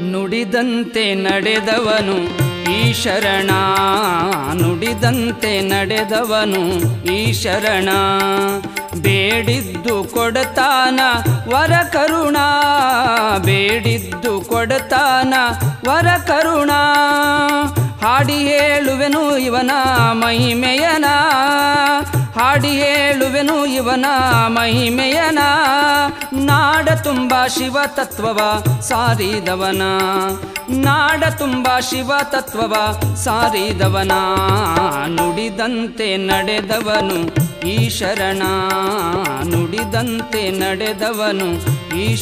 ನುಡಿದಂತೆ ನಡೆದವನು ಈ ಶರಣ. ನುಡಿದಂತೆ ನಡೆದವನು ಈ ಶರಣ. ಬೇಡಿದ್ದು ಕೊಡತಾನ ವರ ಕರುಣ. ಬೇಡಿದ್ದು ಕೊಡತಾನ ವರ ಕರುಣ. ಹಾಡಿ ಹೇಳುವೆನು ಇವನ ಮಹಿಮೆಯನ. ಹಾಡಿ ಹೇಳುವೆನು ಇವನ ಮಹಿಮೆಯನ. ನಾಡ ತುಂಬ ಶಿವ ತತ್ವವ ಸಾರಿದವನ. ನಾಡ ತುಂಬ ಶಿವ ತತ್ವವ ಸಾರಿದವನ. ನುಡಿದಂತೆ ನಡೆದವನು ಈ ಶರಣ. ನುಡಿದಂತೆ ನಡೆದವನು ಈ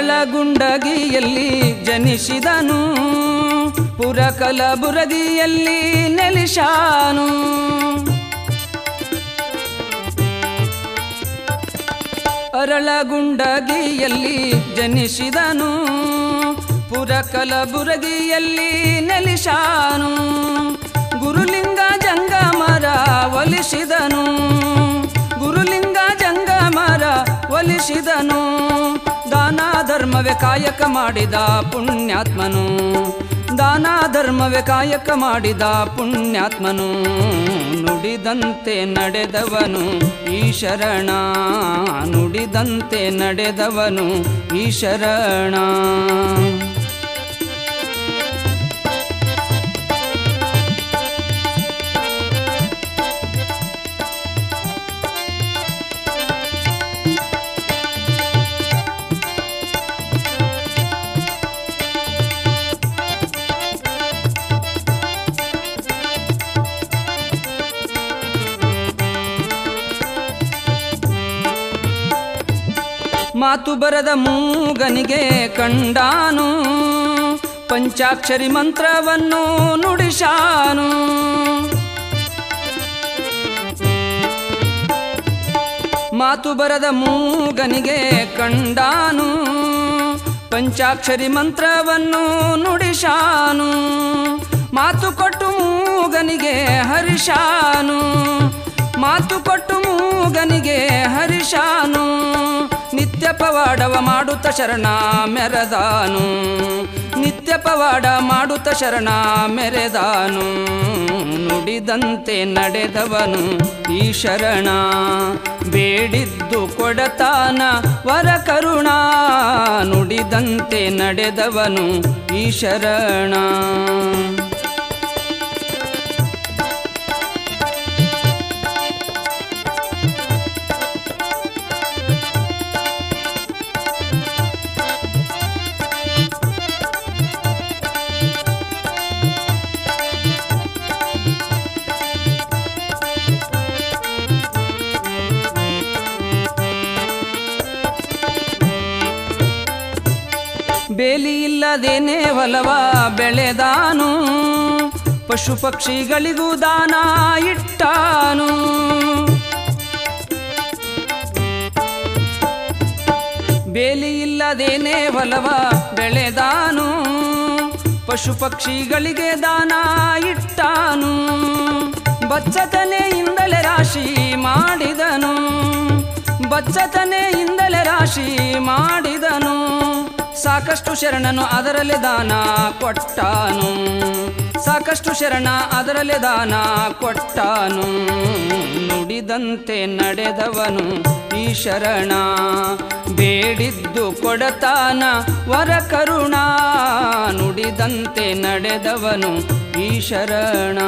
ಶರಣ ಅರಳಗುಂಡಗಿಯಲ್ಲಿ ಜನಿಸಿದನು ಪುರಕಲಬುರಗಿಯಲ್ಲಿ ನೆಲಿಶಾನು. ಅರಳಗುಂಡಗಿಯಲ್ಲಿ ಜನಿಸಿದನು. ಪುರಕಲಬುರಗಿಯಲ್ಲಿ ನೆಲೆಶಾನು. ಗುರುಲಿಂಗ ಜಂಗಮರ ಒಲಿಸಿದನು. ಗುರುಲಿಂಗ ಜಂಗಮರ ಒಲಿಸಿದನು. ದಾನ ಧರ್ಮವೇ ಕಾಯಕ ಮಾಡಿದ ಪುಣ್ಯಾತ್ಮನು. ದಾನ ಧರ್ಮವೇ ಕಾಯಕ ಮಾಡಿದ ಪುಣ್ಯಾತ್ಮನು. ನುಡಿದಂತೆ ನಡೆದವನು ಈ ಶರಣ. ನುಡಿದಂತೆ ನಡೆದವನು ಈ ಶರಣ. ಮಾತು ಬರದ ಮೂಗನಿಗೆ ಕಂಡಾನು, ಪಂಚಾಕ್ಷರಿ ಮಂತ್ರವನ್ನು ನುಡಿಶಾನು ಮಾತು ಬರದ ಮೂಗನಿಗೆ ಕಂಡಾನು, ಪಂಚಾಕ್ಷರಿ ಮಂತ್ರವನ್ನು ನುಡಿಶಾನು ಮಾತು ಕೊಟ್ಟು ಮೂಗನಿಗೆ ಹರಿಶಾನು ಮಾತು ಕೊಟ್ಟು ಮೂಗನಿಗೆ ಹರಿಶಾನು ಪವಾಡವ ಮಾಡುತ್ತ ಶರಣ ಮೆರೆದಾನು. ನಿತ್ಯ ಪವಾಡ ಮಾಡುತ್ತ ಶರಣ ಮೆರೆದಾನು. ನುಡಿದಂತೆ ನಡೆದವನು ಈ ಶರಣ. ಬೇಡಿದ್ದು ಕೊಡತಾನ ವರ ಕರುಣ. ನುಡಿದಂತೆ ನಡೆದವನು ಈ ಶರಣ. ಬೇಲಿ ಇಲ್ಲದೇನೆ ಒಲವ ಬೆಳೆದಾನು. ಪಶು ಪಕ್ಷಿಗಳಿಗೂ ದಾನ ಇಟ್ಟಾನು. ಬೇಲಿ ಇಲ್ಲದೇನೆ ಒಲವ ಬೆಳೆದಾನು. ಪಶು ಪಕ್ಷಿಗಳಿಗೆ ದಾನ ಇಟ್ಟಾನು. ಬಚ್ಚತನೆಯಿಂದಲೇ ರಾಶಿ ಮಾಡಿದನು. ಬಚ್ಚತನೆಯಿಂದಲೇ ರಾಶಿ ಮಾಡಿದನು. ಸಾಕಷ್ಟು ಶರಣನು ಅದರಲ್ಲೇ ದಾನ ಕೊಟ್ಟಾನು. ಸಾಕಷ್ಟು ಶರಣ ಅದರಲ್ಲೇ ದಾನ ಕೊಟ್ಟಾನು. ನುಡಿದಂತೆ ನಡೆದವನು ಈ ಶರಣ. ಬೇಡಿದ್ದು ಕೊಡತಾನ ವರ ಕರುಣ. ನುಡಿದಂತೆ ನಡೆದವನು ಈ ಶರಣ.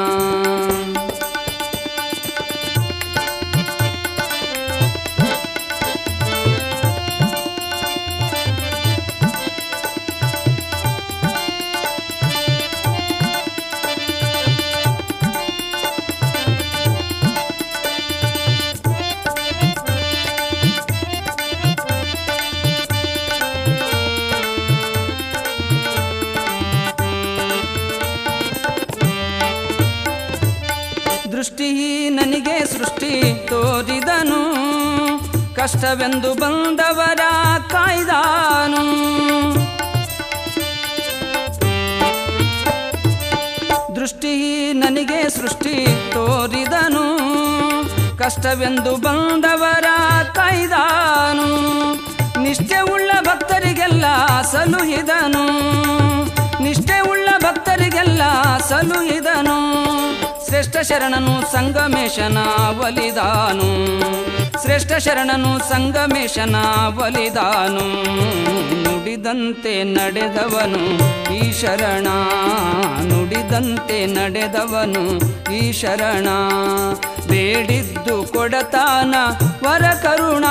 ಸೃಷ್ಟಿ ತೋರಿದನು. ಕಷ್ಟವೆಂದು ಬಂದವರ ಕಾಯ್ದಾನು. ದೃಷ್ಟಿ ನನಗೆ ಸೃಷ್ಟಿ ತೋರಿದನು. ಕಷ್ಟವೆಂದು ಬಂದವರ ಕಾಯ್ದಾನು. ನಿಷ್ಠೆ ಉಳ್ಳ ಭಕ್ತರಿಗೆಲ್ಲ ಸಲುಹಿದನು. ನಿಷ್ಠೆ ಉಳ್ಳ ಭಕ್ತರಿಗೆಲ್ಲ ಸಲುಹಿದನು. ಶ್ರೇಷ್ಠ ಶರಣನು ಸಂಗಮೇಶನ ಒಲಿದಾನು ಶ್ರೇಷ್ಠ ಶರಣನು ಸಂಗಮೇಶನ ಒಲಿದಾನು ನುಡಿದಂತೆ ನಡೆದವನು ಈ ಶರಣ. ನುಡಿದಂತೆ ನಡೆದವನು ಈ ಶರಣ. ಬೇಡಿದ್ದು ಕೊಡತಾನ ವರ ಕರುಣ.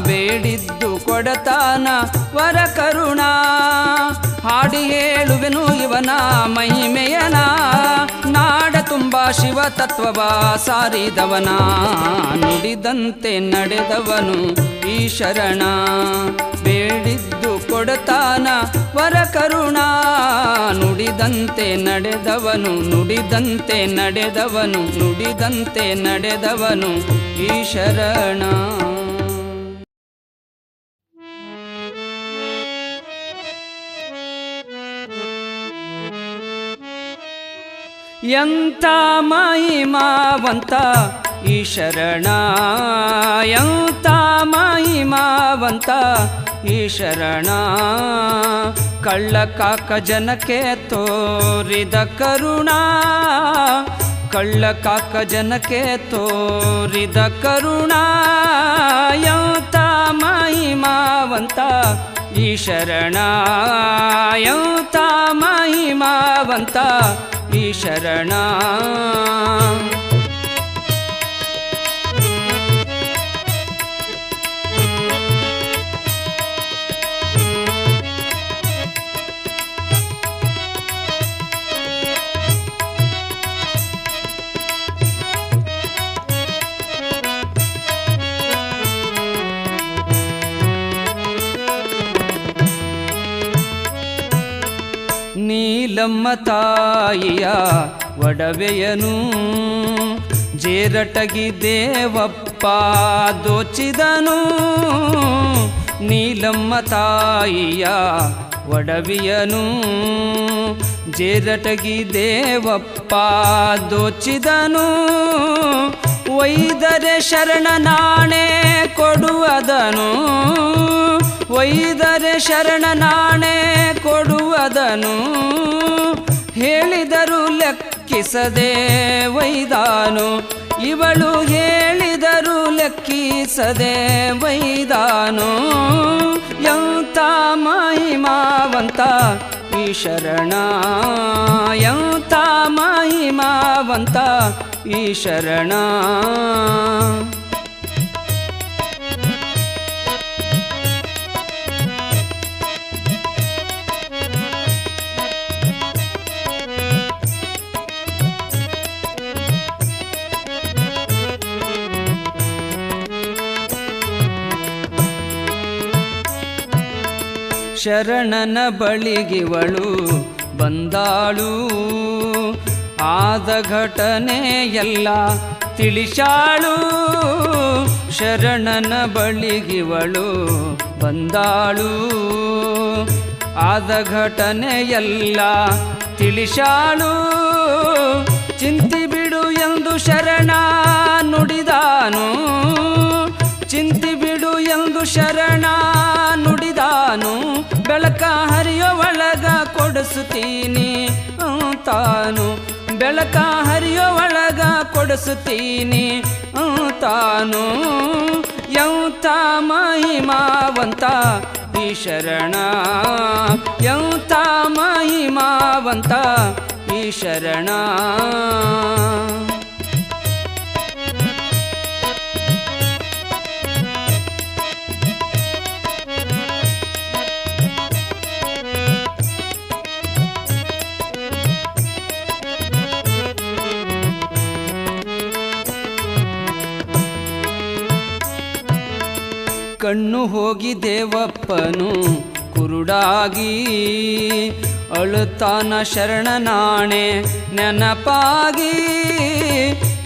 ಬೇಡಿದ್ದು ಕೊಡತಾನ ವರ ಕರುಣ. ಹಾಡಿ ಹೇಳುವೆನು ಇವನ ಮಹಿಮೆಯನ. ತುಂಬ ಶಿವ ತತ್ವವ ಸಾರಿದವನ, ನುಡಿದಂತೆ ನಡೆದವನು ಈ ಶರಣ. ಬೇಡಿದ್ದು ಕೊಡತಾನ ವರ ಕರುಣ, ನುಡಿದಂತೆ ನಡೆದವನು ನುಡಿದಂತೆ ನಡೆದವನು ನುಡಿದಂತೆ ನಡೆದವನು ಈ ಶರಣ. ಎಂತ ಮಹಿಮಾವಂತ ಈ ಶರಣ ಎಂತ ಮಹಿಮಾವಂತ ಈ ಶರಣ. ಕಳ್ಳ ಕಾಕ ಜನಕ್ಕೆ ತೋರಿದ ಕರುಣ, ಕಳ್ಳ ಕಾಕ ಜನಕ್ಕೆ ತೋರಿದ ಕರುಣ. ಎಂತ ಮಹಿಮಾವಂತ ಈ ಶರಣ ಎಂತ ಮಹಿಮಾವಂತ ಈ ನೀಲಮ್ಮ ತಾಯಿಯ ಒಡವೆಯನು ಜೇರಟಗಿ ದೇವಪ್ಪ ದೋಚಿದನು. ನೀಲಮ್ಮ ತಾಯಿಯ ಒಡವಿಯನು ಜೇರಟಗಿ ದೇವಪ್ಪ ದೋಚಿದನು. ಒಯ್ದರೆ ಶರಣ ನಾಣೆ ಕೊಡುವದನು. ಒಯ್ದರೆ ಶರಣ ನಾಣೆ ಕೊಡುವದನು. ಹೇಳಿದರು ಲೆಕ್ಕಿಸದೆ ವೈದಾನು ಇವಳು ಹೇಳಿದರು ಲೆಕ್ಕಿಸದೆ ಒಯ್ದಾನು. ಎಂತ ಮಹಿಮಾವಂತ ಈ ಶರಣ. ಎಂತ ಮಹಿಮಾವಂತ ಈ ಶರಣ. ಶರಣನ ಬಳಿಗಿವಳು ಬಂದಾಳು. ಆದ ಘಟನೆ ಎಲ್ಲ ತಿಳಿಸಾಳು. ಶರಣನ ಬಳಿಗಿವಳು ಬಂದಾಳು. ಆದ ಘಟನೆ ಎಲ್ಲ ತಿಳಿಸಾಳು. ಚಿಂತಿ ಬಿಡು ಎಂದು ಶರಣ ನುಡಿದಾನು. ಚಿಂತಿ ಬಿಡು ಎಂದು ಶರಣ ನುಡಿದಾನು. ಬೆಳಕ ಹರಿಯೋ ಒಳಗ ಕೊಡಿಸುತ್ತೀನಿ ತಾನು ಬೆಳಕ ಹರಿಯೋ ಒಳಗ ಕೊಡಿಸುತ್ತೀನಿ. ತಾನು ಯೌತ ಮಹಿಮಾವಂತ ಈ ಶರಣ ಯೌತ ಮಹಿಮಾವಂತ ಈ ಶರಣ ಕಣ್ಣು ಹೋಗಿ ದೇವಪ್ಪನು ಕುರುಡಾಗಿ ಅಳುತ್ತಾನ ಶರಣನಾಣೆ ನೆನಪಾಗಿ.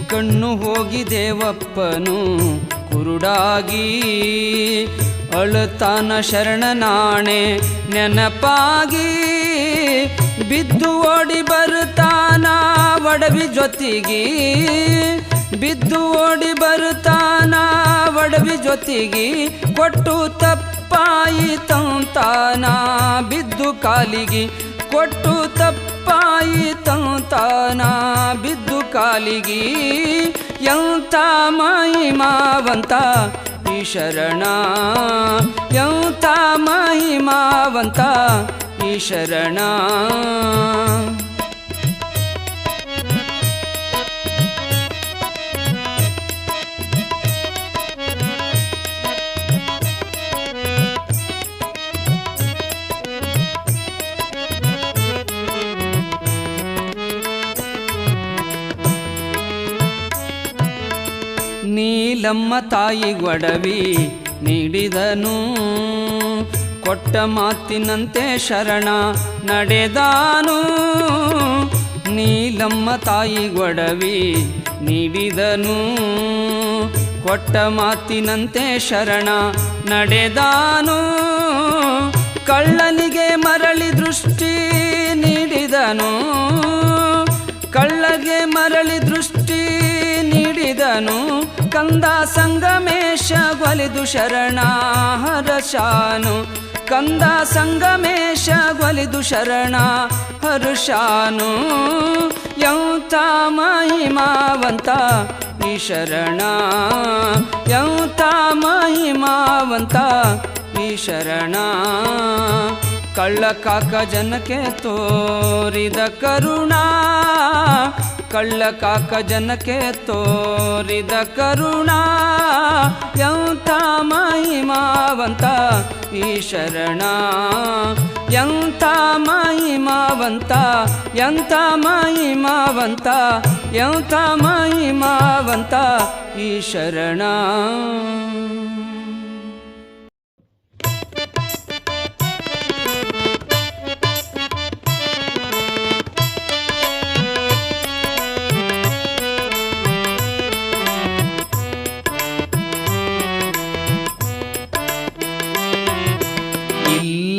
ಕಣ್ಣು ಹೋಗಿ ದೇವಪ್ಪನು ಕುರುಡಾಗಿ ಅಳುತ್ತಾನ ಶರಣನಾಣೆ ನೆನಪಾಗಿ. ಬಿದ್ದು ಓಡಿ ಬರುತ್ತಾನ ಒಡವಿ ಜೊತೆಗಿ. ಬಿದ್ದು ಓಡಿ ಬರುತ್ತಾನ ಒಡವಿ ಜೊತೆಗೆ ಕೊಟ್ಟು ತಪ್ಪಾಯಿತಂತಾನ ಬಿದ್ದು ಕಾಲಿಗೆ ಕೊಟ್ಟು ತಪ್ಪಾಯಿತಂತಾನ ಬಿದ್ದು ಕಾಲಿಗೆ ಎಂತ ಮಾಯಿ ಮಾವಂತ ಈ ಶರಣ? ಎಂತ ಮಾಯಿ ಮಾವಂತ ಈ ಶರಣ? ನೀಲಮ್ಮ ತಾಯಿ ಒಡವಿ ನೀಡಿದನು. ಕೊಟ್ಟ ಮಾತಿನಂತೆ ಶರಣ ನಡೆದಾನು. ನೀಲಮ್ಮ ತಾಯಿ ಒಡವಿ ನೀಡಿದನು. ಕೊಟ್ಟ ಮಾತಿನಂತೆ ಶರಣ ನಡೆದಾನು. ಕಳ್ಳನಿಗೆ ಮರಳಿ ದೃಷ್ಟಿ ನೀಡಿದನು. ಕಳ್ಳಗೆ ಮರಳಿ ದೃಷ್ಟಿ ನೀಡಿದನು ಕಂದ ಸಂಗಮೇಶ ಗೊಲಿದು ಶರಣ ಹರಶಾನು ಕಂದ ಸಂಗಮೇಶ ಗೊಲಿದು ಶರಣ ಹರುಷಾನು ಯೌತ ಮಹಿಮಾವಂತ, ಈ ಶರಣ. ಯೌತ ಮಹಿಮಾವಂತ, ಈ ಶರಣ. ಕಳ್ಳ ಕಾಕ ಜನಕ್ಕೆ ತೋರಿದ ಕರುಣಾ ಕಳ್ಳ ಕಾಕ ಜನಕ್ಕೆ ತೋರಿದ ಕರುಣಾ. ಎಂಥ ಮಹಿಮಾವಂತ ಈ ಶರಣ. ಎಂಥ ಮಹಿಮಾವಂತ ಎಂಥ ಮಹಿಮಾವಂತ ಎಂಥ ಮಹಿಮಾವಂತ ಈ ಶರಣ.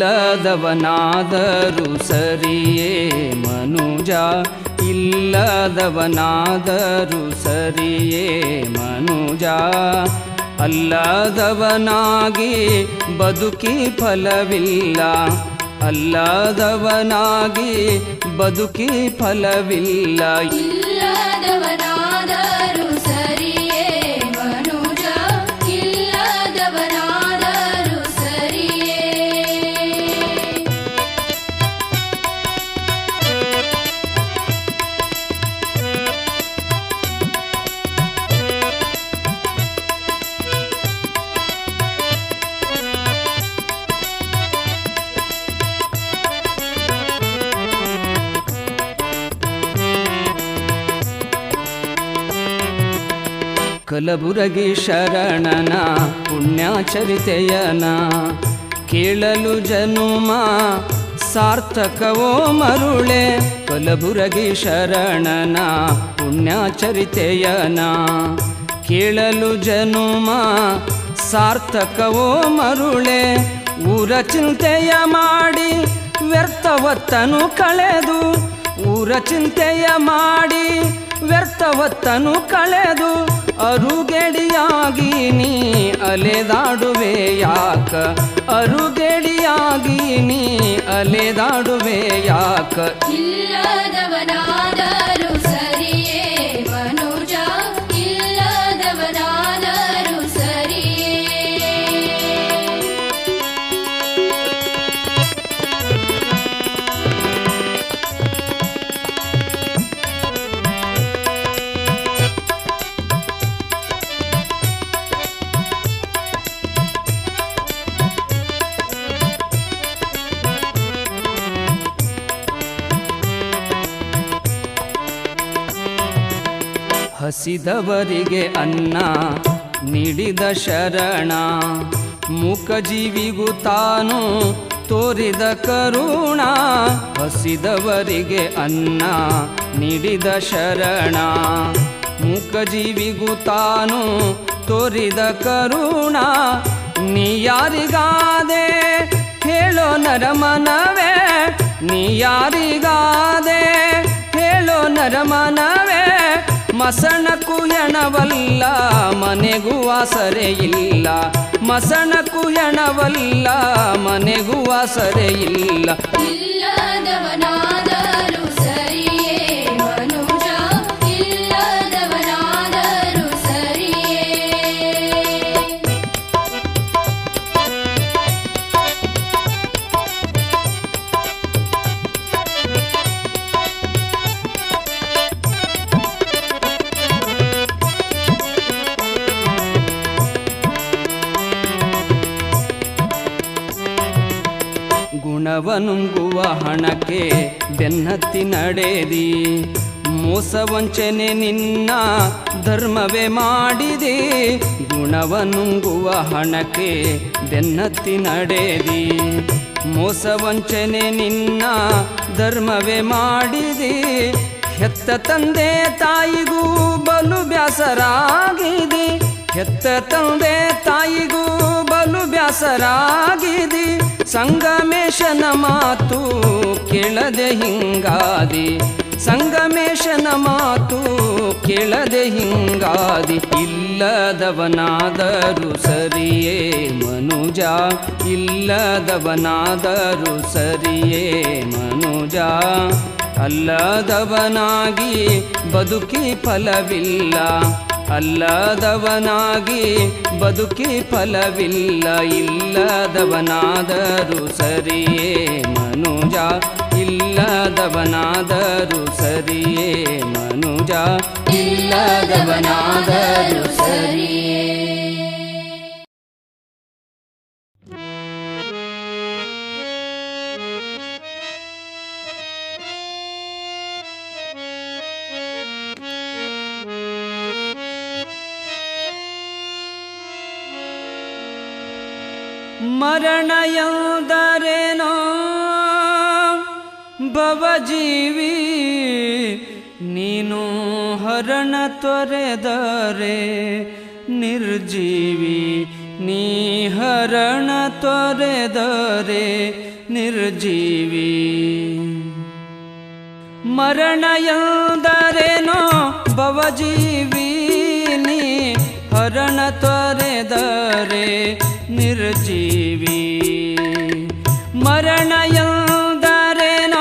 ಇಲ್ಲದವನಾದರೂ ಸರಿಯೇ ಮನುಜ ಇಲ್ಲದವನಾದರೂ ಸರಿಯೇ ಮನುಜ. ಅಲ್ಲದವನಾಗಿ ಬದುಕಿ ಫಲವಿಲ್ಲ ಅಲ್ಲದವನಾಗಿ ಬದುಕಿ ಫಲವಿಲ್ಲ. ಇಲ್ಲದವನಾದರೂ ಕಲಬುರಗಿ ಶರಣನ ಪುಣ್ಯಾಚರಿತೆಯನ. ಕೇಳಲು ಜನುಮ, ಸಾರ್ಥಕವೋ ಮರುಳೆ, ಕಲಬುರಗಿ ಶರಣನ ಪುಣ್ಯಾಚರಿತೆಯನ. ಕೇಳಲು ಜನುಮ, ಸಾರ್ಥಕವೋ ಮರುಳೆ, ಊರ ಚಿಂತೆಯ ಮಾಡಿ ವ್ಯರ್ಥವತ್ತನು ಕಳೆದು, ಊರ ಚಿಂತೆಯ ಮಾಡಿ ವ್ಯರ್ಥವತ್ತನು ಕಳೆದು ಅರುಗೆಡಿಯಾಗಿ ನೀ ಅಲೆದಾಡುವೆ ಯಾಕ? ಅರುಗೆಡಿಯಾಗಿ ನೀ ಅಲೆದಾಡುವೆ ಯಾಕ? ಇಲ್ಲದವನಾದರೂ ಹಸಿದವರಿಗೆ ಅನ್ನ ನೀಡಿದ ಶರಣ. ಮೂಕಜೀವಿಗೂ ತಾನು ತೋರಿದ ಕರುಣ. ಹಸಿದವರಿಗೆ ಅನ್ನ ನೀಡಿದ ಶರಣ. ಮೂಕಜೀವಿಗೂ ತಾನು ತೋರಿದ ಕರುಣ. ನೀ ಯಾರಿಗಾದೆ ಹೇಳೋ ನರಮನವೇ. ನೀ ಯಾರಿಗಾದೆ ಹೇಳೋ ನರಮನವೇ. ಮಸಣಕ್ಕೂ ಹೆಣವಲ್ಲ ಮನೆಗೂ ಆಸರೆ ಇಲ್ಲ. ಮಸಣಕು ಹೆಣವಲ್ಲ ಮನೆಗೂ ಆಸರೆ ಇಲ್ಲ. ಗುಣವನುಂಗುವ ಹಣಕ್ಕೆ ಬೆನ್ನತ್ತಿ ನಡೆದಿ. ಮೋಸ ವಂಚನೆ ನಿನ್ನ ಧರ್ಮವೇ ಮಾಡಿದೆ. ಗುಣವನುಂಗುವ ಹಣಕ್ಕೆ ಬೆನ್ನತ್ತಿ ನಡೆದಿ. ಮೋಸ ವಂಚನೆ ನಿನ್ನ ಧರ್ಮವೇ ಮಾಡಿದೆ. ಹೆತ್ತ ತಂದೆ ತಾಯಿಗೂ ಬಲು ಬ್ಯಾಸರಾಗಿದೆ. ಹೆತ್ತ ತಂದೆ ತಾಯಿಗೂ ಬಲು ಬ್ಯಾಸರಾಗಿದೆ. ಸಂಗಮೇಶನ ಮಾತು ಕೇಳದೆ ಹಿಂಗಾದಿ. ಸಂಗಮೇಶನ ಮಾತು ಕೇಳದೆ ಹಿಂಗಾದಿ. ಇಲ್ಲದವನಾದರೂ ಸರಿಯೇ ಮನುಜ. ಇಲ್ಲದವನಾದರೂ ಸರಿಯೇ ಮನುಜ. ಅಲ್ಲದವನಾಗಿ ಬದುಕಿ ಫಲವಿಲ್ಲ. ಅಲ್ಲದವನಾಗಿ ಬದುಕಿ ಫಲವಿಲ್ಲ ಇಲ್ಲದವನಾದರೂ ಸರಿಯೇ ಮನುಜ ಇಲ್ಲದವನಾದರೂ ಸರಿಯೇ ಮನುಜ ಇಲ್ಲದವನಾದರೂ ಸರಿಯೇ ಮರಣ ಎಂದರೇನೋ ಭವಜೀವಿ, ನೀನು ಹರಣ ತೊರೆದರೆ ನಿರ್ಜೀವಿ, ನೀ ಹರಣ ತೊರೆದರೆ ನಿರ್ಜೀವಿ. ಮರಣ ಎಂದರೇನೋ ಭವಜೀವಿ, ನೀ ಹರಣ ತೊರೆದರೆ निर्जीवी। मरणय दरे न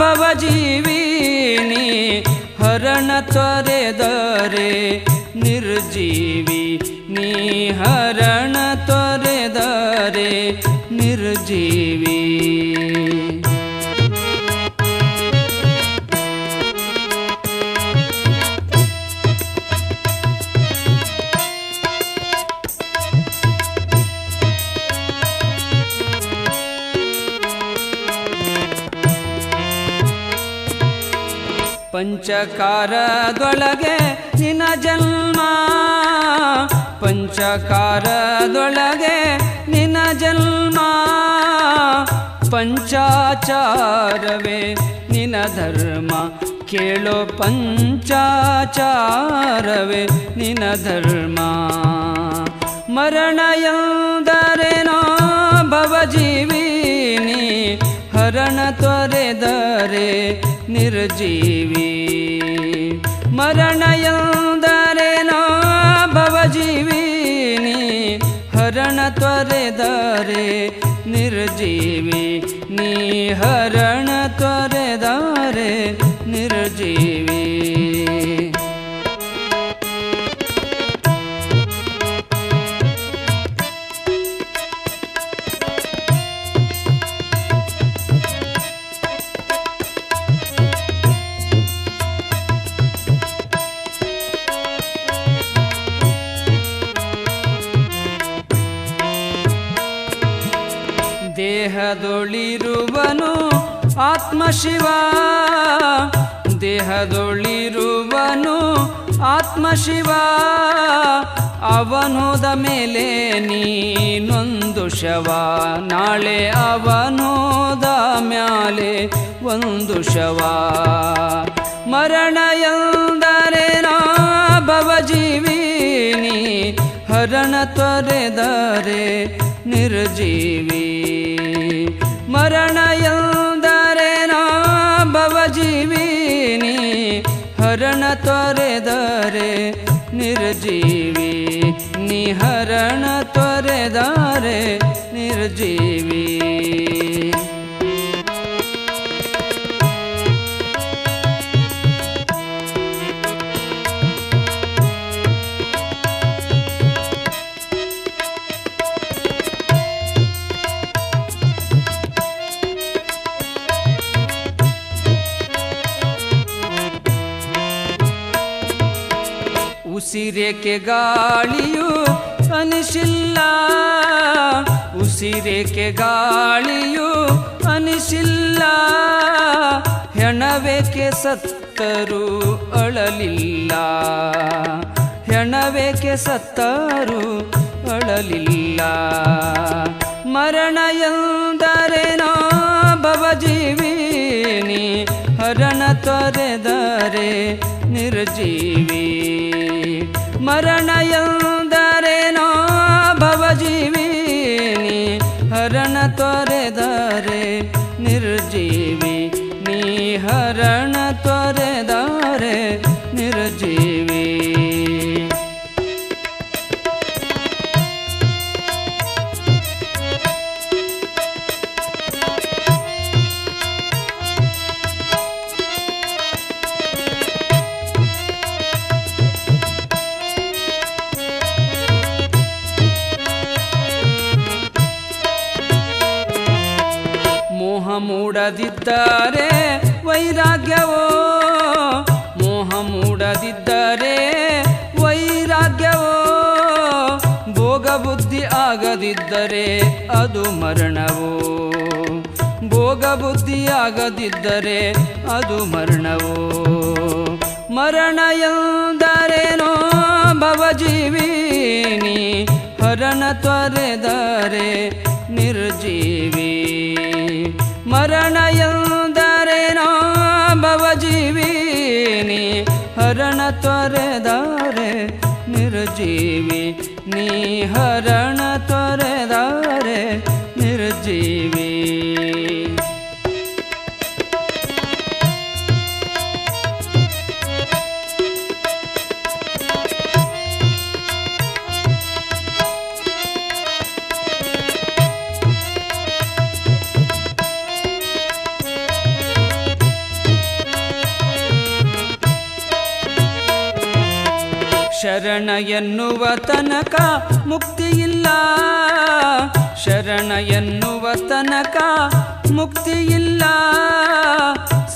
भवजीविनि हरणरे दरे निर्जीवी। निहरणत्वरे दरे निर्जीवी। ಪಂಚಕಾರದೊಳಗೆ ನಿನ ಜನ್ಮ. ಪಂಚಕಾರದೊಳಗೆ ನಿನ ಜನ್ಮ. ಪಂಚಾಚಾರವೇ ನಿನ ಧರ್ಮ. ಕೇಳೋ ಪಂಚಾಚಾರವೇ ನಿನ ಧರ್ಮ. ಮರಣ ಎಂದರೇನೋ ಭವಜೀವಿನಿ. ಹರಣ ತೊರೆದರೆ निर्जीवी। मरणयं भवजीविनी हरणत्वरे दरे निर्जीवि निहरणत्वरे ದೇಹದೊಳಿರುವನು ಆತ್ಮಶಿವ. ದೇಹದೊಳಿರುವನು ಆತ್ಮಶಿವ. ಅವನೋದ ಮೇಲೆ ನೀನೊಂದು ಶವ. ನಾಳೆ ಅವನೋದ ಮ್ಯಾಲೆ ಒಂದು ಶವ. ಮರಣ ಎಂದರೆ ಭವಜೀವಿನಿ ಹರಣ ತೊರೆದರೆ ನಿರ್ಜೀವಿ. ಮರಣ ಎಂದರೆ ನಾ ಭವಜೀವಿನಿ ಹರಣ ತೊರೆದರೆ ನಿರ್ಜೀವಿ ನೀ ಹರಣ ತೊರೆದರೆ ನಿರ್ಜೀವಿ. ಉಸಿರೇಕೆ ಗಾಳಿಯು ಅನಿಸಿಲ್ಲ. ಉಸಿರೇಕೆ ಗಾಳಿಯು ಅನಿಸಿಲ್ಲ. ಹೆಣವೇಕೆ ಸತ್ತರು ಅಳಲಿಲ್ಲ. ಹೆಣವೇಕೆ ಸತ್ತರು ಅಳಲಿಲ್ಲ. ಮರಣ ಎಂದರೇನೋ ಭವಜೀವಿನಿ. ಹರಣ ತೊರೆದರೆ ನಿರ್ಜೀವಿ ಮರಣ ಎಂದರೆ ನಾ ಭವಜೀವಿನಿ ಹರಣ ತೊರೆದರೆ ನಿರ್ಜೀವಿ ನೀ ಹರಣ ತೊರೆದರೆ ನಿರ್ಜೀವಿ ಮೂಡದಿದ್ದರೆ ವೈರಾಗ್ಯವೋ? ಮೋಹ ಮೂಡದಿದ್ದರೆ ವೈರಾಗ್ಯವೋ? ಭೋಗ ಬುದ್ಧಿ ಆಗದಿದ್ದರೆ ಅದು ಮರಣವೋ? ಭೋಗ ಬುದ್ಧಿ ಆಗದಿದ್ದರೆ ಅದು ಮರಣವೋ? ಮರಣ ಎಂದರೇನೋ ಭವಜೀವಿನಿ, ಹರಣ ತೊರೆದರೆ ನಿರ್ಜೀವಿ ಮರಣ ಎಂದರೇನೋ ಭವಜೀವಿನಿ ಹರಣ ತೊರೆದಾರೆ ನಿರ್ಜೀವಿ ನೀ ಹರಣ ತೊರೆದಾರೆ ನಿರ್ಜೀವಿ ಶರಣ ಎನ್ನುವ ತನಕ ಮುಕ್ತಿಯಿಲ್ಲ. ಶರಣ ಎನ್ನುವ ತನಕ ಮುಕ್ತಿಯಿಲ್ಲ.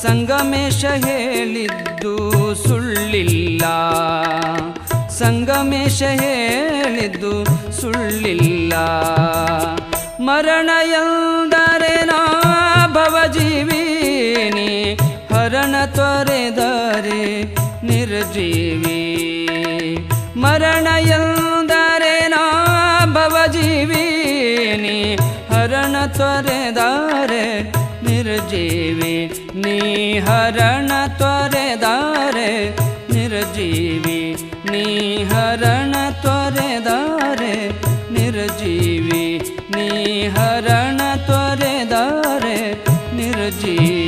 ಸಂಗಮೇಶ ಹೇಳಿದ್ದು ಸುಳ್ಳಿಲ್ಲ. ಸಂಗಮೇಶ ಹೇಳಿದ್ದು ಸುಳ್ಳಿಲ್ಲ. ಮರಣ ಎಂದರೆ त्वरे दारे निर्जीवे निहरण त्वरे दारे निर्जीवे निहरण त्वरे दारे निर्जीवी निहरण त्वरे दारे निर्जीवि